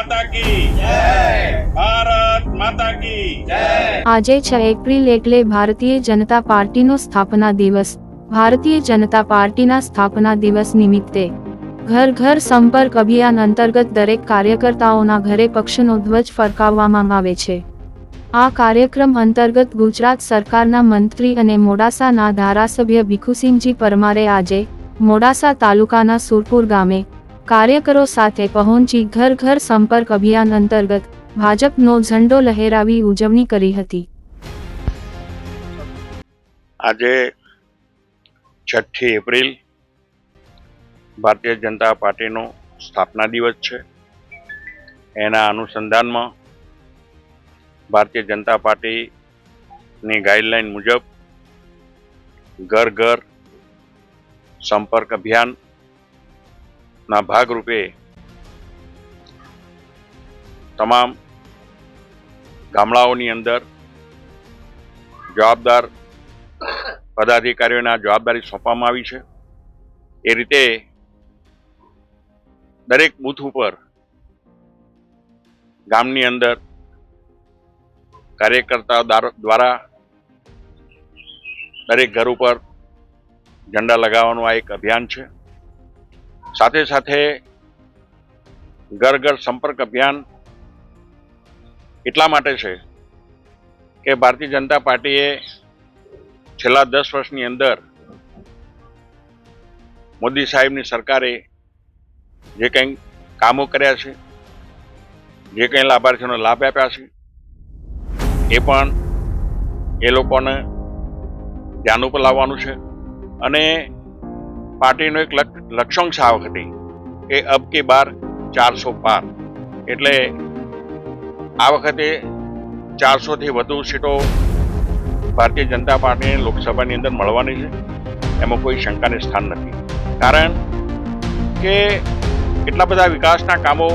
માતા કી. ભારત માતા કી. આજે 6 એપ્રિલ એટલે ભારતીય જનતા પાર્ટીનો સ્થાપના દિવસ. ભારતીય જનતા પાર્ટીના સ્થાપના દિવસ નિમિત્તે ઘર ઘર સંપર્ક અભિયાન અંતર્ગત દરેક કાર્યકર્તાઓના ઘરે પક્ષનો ધ્વજ ફરકાવવામાં આવે છે. આ કાર્યક્રમ અંતર્ગત ગુજરાત સરકારના મંત્રી અને મોડાસાના ધારાસભ્ય ભીખુસિંહજી પરમારે આજે મોડાસા તાલુકાના સુરપુર ગામે કાર્યકરો સાથે પહોંચી ઘર ઘર સંપર્ક અભિયાન અંતર્ગત ભાજપનો ઝંડો લહેરાવી ઉજવણી કરી હતી. આજે છઠ્ઠી એપ્રિલ ભારતીય જનતા પાર્ટીનો સ્થાપના દિવસ છે. એના અનુસંધાનમાં ભારતીય જનતા પાર્ટીની ગાઈડલાઈન મુજબ ઘર ઘર સંપર્ક અભિયાનના ભાગરૂપે તમામ ગામડાઓની અંદર જવાબદાર પદાધિકારીઓને જવાબદારી સોંપવામાં આવી છે. એ રીતે દરેક બૂથ ઉપર ગામની અંદર કાર્યકર્તાઓ દ્વારા દરેક ઘર ઉપર ઝંડા લગાવવાનું આ એક અભિયાન છે. સાથે સાથે ઘર ઘર સંપર્ક અભિયાન એટલા માટે છે કે ભારતીય જનતા પાર્ટીએ છેલ્લા દસ વર્ષની અંદર મોદી સાહેબની સરકારે જે કંઈ કામો કર્યા છે, જે કંઈ લાભાર્થીઓને લાભ આપ્યા છે, એ પણ એ લોકોને ધ્યાન ઉપર લાવવાનું છે અને પાર્ટીનો એક લક્ષ્યાંશ આ વખતે કે અબ કે બાર ચારસો પાર. એટલે આ વખતે ચારસોથી વધુ સીટો ભારતીય જનતા પાર્ટીને લોકસભાની અંદર મળવાની છે. એમાં કોઈ શંકાને સ્થાન નથી. કારણ કે એટલા બધા વિકાસના કામો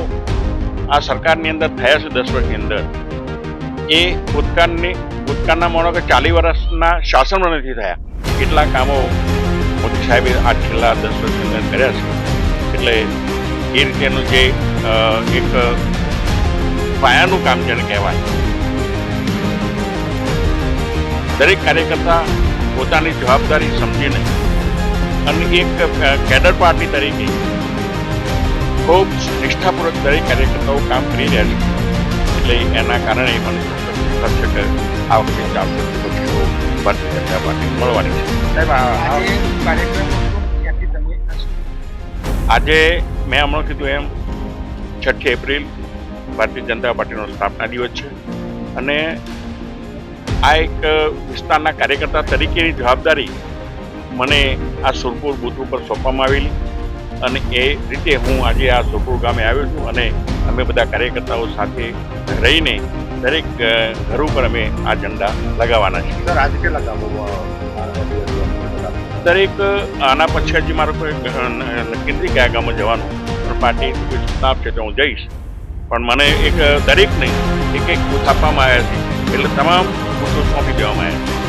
આ સરકારની અંદર થયા છે દસ વર્ષની અંદર. એ ભૂતકાળની, ભૂતકાળના માનો કે ચાલીસ વર્ષના શાસનમાં નથી થયા. એટલા કામો મોદી સાહેબે આ છેલ્લા દસ વર્ષની અંદર કર્યા છે. એટલે એ રીતેનું જે એક પાયાનું કામ જેને કહેવાય. દરેક કાર્યકર્તા પોતાની જવાબદારી સમજીને અને એક કેડર પાર્ટી તરીકે ખૂબ નિષ્ઠાપૂર્વક દરેક કાર્યકર્તાઓ કામ કરી રહ્યા છે. એટલે એના કારણે મને આ વખતે પચીસો ભારતીય જનતા પાર્ટી. મળવાની છે. આજે મેં હમણાં કીધું એમ છઠ્ઠી એપ્રિલ ભારતીય જનતા પાર્ટીનો સ્થાપના દિવસ છે અને આ એક વિસ્તારના કાર્યકર્તા તરીકેની જવાબદારી મને આ સુરપુર બૂથ ઉપર સોંપવામાં આવેલી અને એ રીતે હું આજે આ સુરપુર ગામે આવ્યો છું અને અમે બધા કાર્યકર્તાઓ સાથે રહીને દરેક ઘર ઉપર અમે આ ઝંડા લગાવવાના છીએ. સર આજે કે લગાવો દરેક આના પછી હજી મારો કોઈ નક્કી નથી કયા ગામમાં જવાનું પણ પાર્ટી કોઈ સૂચના આપશે તો હું જઈશ. પણ મને એક દરેક નહીં એક એક બુથ આપવામાં આવ્યા છે. એટલે તમામ બુથો સોંપી દેવામાં આવ્યા છે.